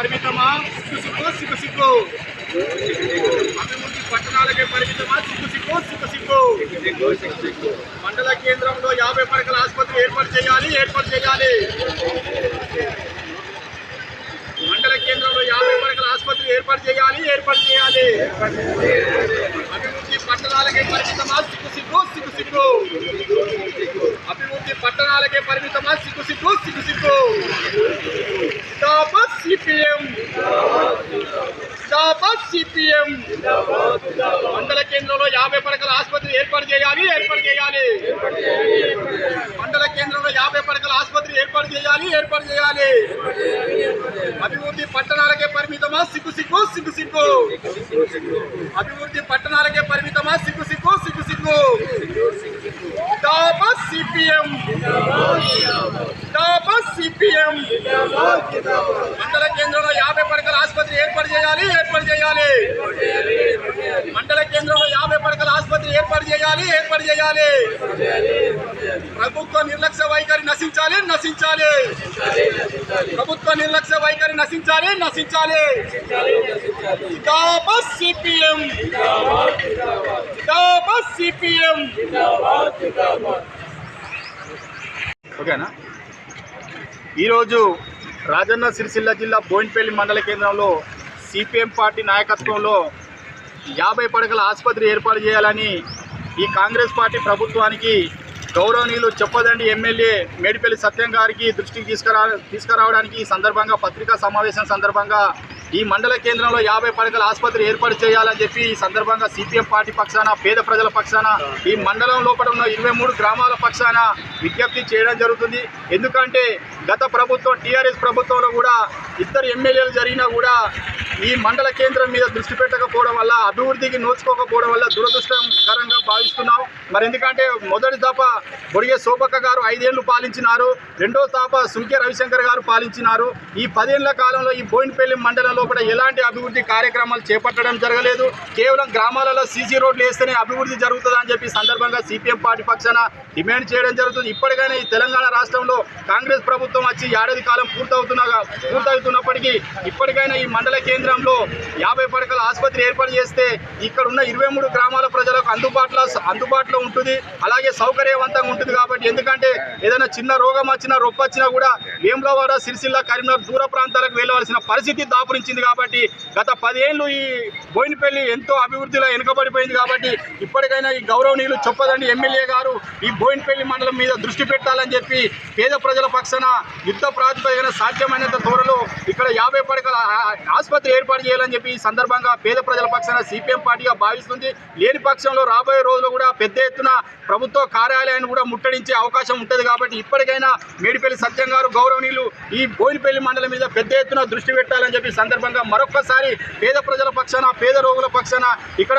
పరిమితమా? సిగ్గు సిగ్గు సిగ్గు సిగ్గు అభివృద్ధి పట్టణాలకే పరిమితమా? సిగ్గు సిగ్గు సిగ్గు సిగ్గు మండల కేంద్రంలో యాభై పడకల ఆసుపత్రి ఏర్పాటు చేయాలి ఏర్పాటు చేయాలి. మండల కేంద్రంలో యాభై పడకల ఆసుపత్రి ఏర్పాటు చేయాలి ఏర్పాటు చేయాలి. అభివృద్ధి పట్టణాలకే పరిమితమా? సిగ్గు సిగ్గు సిగ్గు సిగ్గు అభివృద్ధి పట్టణాలకే పరిమితమా? సిగ్గు సిగ్గు సిగ్గు సిగ్గు జిందాబాద్ సిపిఎం జిందాబాద్ సిపిఎం మండల కేంద్రంలో యాభై పడకల ఆసుపత్రి ఏర్పాటు చేయాలి ఏర్పాటు చేయాలి. మండల కేంద్రంలో యాభై పడకల ఆసుపత్రి ఏర్పాటు చేయాలి ఏర్పాటు చేయాలి. అభివృద్ధి పట్టణాలకే పరిమితమా? సిగ్గు సిగ్గు సిగ్గు సిగ్గు. అభివృద్ధి పట్టణాలకే పరిమితమా? సిగ్గు సిగ్గు సిగ్గు సిగ్గు. జిందాబాద్ సిపిఎం. సిపిఎం. మండల కేంద్రంలో యాభై పడకల ఆసుపత్రి ఏర్పాటు చేయాలి ఏర్పాటు చేయాలి. మండల కేంద్రంలో యాభై పడకల ఆసుపత్రి ఏర్పాటు చేయాలి ఏర్పాటు చేయాలి. ప్రభుత్వ నిర్లక్ష్య వైఖరి నశించాలి నశించాలి. ప్రభుత్వ నిర్లక్ష్య వైఖరి నశించాలి నశించాలి. సిపిఎం. సిపిఎం. ఓకేనా? ఈరోజు రాజన్న సిరిసిల్ల జిల్లా బోయిన్పల్లి మండల కేంద్రంలో సిపిఎం పార్టీ నాయకత్వంలో యాభై పడకల ఆసుపత్రి ఏర్పాటు చేయాలని ఈ కాంగ్రెస్ పార్టీ ప్రభుత్వానికి గౌరవనీయులు చెప్పదండి ఎమ్మెల్యే మేడిపల్లి సత్యం గారికి దృష్టికి తీసుకురా తీసుకురావడానికి ఈ సందర్భంగా పత్రికా సమావేశం సందర్భంగా ఈ మండల కేంద్రంలో యాభై పడకల ఆసుపత్రి ఏర్పాటు చేయాలని చెప్పి ఈ సందర్భంగా సిపిఎం పార్టీ పక్షాన పేద ప్రజల పక్షాన ఈ మండలం లోపల ఉన్న ఇరవై మూడు గ్రామాల పక్షాన విజ్ఞప్తి చేయడం జరుగుతుంది. ఎందుకంటే గత ప్రభుత్వం టీఆర్ఎస్ ప్రభుత్వంలో కూడా ఇద్దరు ఎమ్మెల్యేలు జరిగినా కూడా ఈ మండల కేంద్రం మీద దృష్టి పెట్టకపోవడం వల్ల అభివృద్ధికి నోచుకోకపోవడం వల్ల దురదృష్టకరంగా భావిస్తున్నాం. మరి ఎందుకంటే మొదటి దాప బొడిగే శోభక్క గారు ఐదేళ్ళు పాలించినారు. రెండో దాప సుంకే రవిశంకర్ గారు పాలించినారు. ఈ పదేళ్ళ కాలంలో ఈ బోయినపల్లి మండలం లోపల ఎలాంటి అభివృద్ధి కార్యక్రమాలు చేపట్టడం జరగలేదు. కేవలం గ్రామాలలో సీసీ రోడ్లు వేస్తేనే అభివృద్ధి జరుగుతుందని చెప్పి సందర్భంగా సిపిఎం పార్టీ పక్షాన డిమాండ్ చేయడం జరుగుతుంది. ఇప్పటికైనా ఈ తెలంగాణ రాష్ట్రంలో కాంగ్రెస్ ప్రభుత్వం వచ్చి ఏడాది కాలం పూర్తవుతున్నగా పూర్తవుతున్నప్పటికీ ఇప్పటికైనా ఈ మండల కేంద్రంలో యాభై పడకల ఆసుపత్రి ఏర్పాటు చేస్తే ఇక్కడ ఉన్న ఇరవై మూడు గ్రామాల ప్రజలకు అందుబాటులో అందుబాటులో ఉంటుంది. అలాగే సౌకర్యవంతంగా ఉంటుంది కాబట్టి ఎందుకంటే ఏదైనా చిన్న రోగం వచ్చినా రొప్పొచ్చినా కూడా వేములవాడ సిరిసిల్ల కరీంనగర్ దూర ప్రాంతాలకు వెళ్ళవలసిన పరిస్థితి వచ్చింది కాబట్టి గత పదేళ్ళు ఈ బోయినపల్లి ఎంతో అభివృద్ధిలో వెనుకబడిపోయింది కాబట్టి ఇప్పటికైనా ఈ గౌరవనీయులు చెప్పదండి ఎమ్మెల్యే గారు ఈ బోయినపల్లి మండలం మీద దృష్టి పెట్టాలని చెప్పి పేద ప్రజల పక్షాన యుద్ధ ప్రాతిపదికన సాధ్యమైనంత త్వరలో ఇక్కడ యాభై పడకల ఆసుపత్రి ఏర్పాటు చేయాలని చెప్పి ఈ సందర్భంగా పేద ప్రజల పక్షాన సిపిఎం పార్టీగా భావిస్తుంది. లేని పక్షంలో రాబోయే రోజులు కూడా పెద్ద ఎత్తున ప్రభుత్వ కార్యాలయాన్ని కూడా ముట్టడించే అవకాశం ఉంటుంది కాబట్టి ఇప్పటికైనా మేడిపల్లి సత్యం గారు గౌరవనీయులు ఈ బోయినపల్లి మండలం మీద పెద్ద ఎత్తున దృష్టి పెట్టాలని చెప్పి ఈ సందర్భంగా మరొక్కసారి పేద ప్రజల పక్షాన పేద రోగుల పక్షాన ఇక్కడ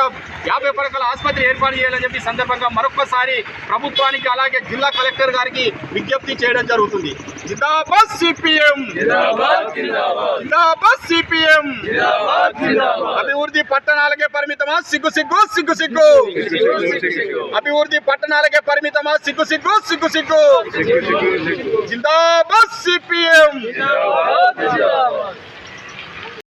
యాభై పడకల ఆసుపత్రి ఏర్పాటు చేయాలని చెప్పి సందర్భంగా మరొక్కసారి ప్రభుత్వానికి అలాగే జిల్లా కలెక్టర్ గారికి విజ్ఞప్తి చేయడం జరుగుతుంది. జిందాబాద్ సిపిఎం. జిందాబాద్ సిపిఎం. అభివృద్ధి పట్టణాలకే పరిమితమా? సిగ్గు సిగ్గు సిగ్గు సిగ్గు. అభివృద్ధి పట్టణాలకే పరిమితమా? సిగ్గు సిగ్గు సిగ్గు సిగ్గు. జిందాబాద్ సిపిఎం.